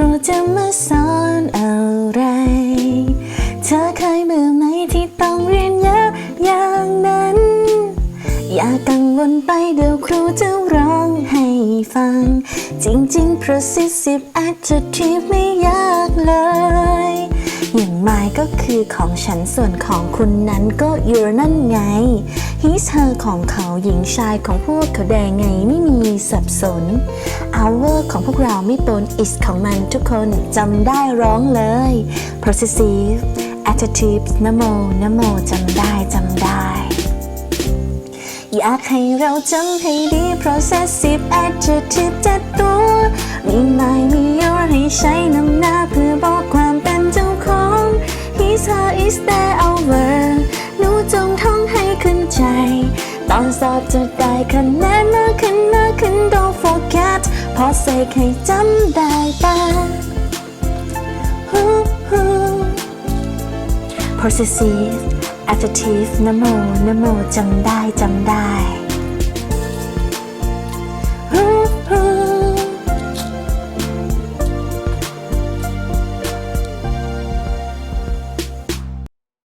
ครูจะมาสอนอะไร เธอเคยเบื่อไหมที่ต้องเรียนเยอะอย่างนั้น อย่ากังวลไปเดี๋ยวครูจะร้องให้ฟัง จริงๆ processive adjective ไม่ยากเลย อย่าง my ก็คือของฉันส่วนของคุณนั้นก็ your นั่นไง his her ของเขาหญิงชายของพวกเขาแดงไงไม่มีสับสน our ของพวกเราไม่ปน is ของมันทุกคนจำได้ร้องเลย possessive adjective นโมนโมจำได้จำได้อยากให้เราจำให้ดี possessive adjective เจ็ดตัวมี my มี ตอนสอบจะได้คะแนนมากขึ้นมากขึ้น don't forget พอเสกให้จำได้ปะ possessive adjective นะโมนะโมจำได้จำได้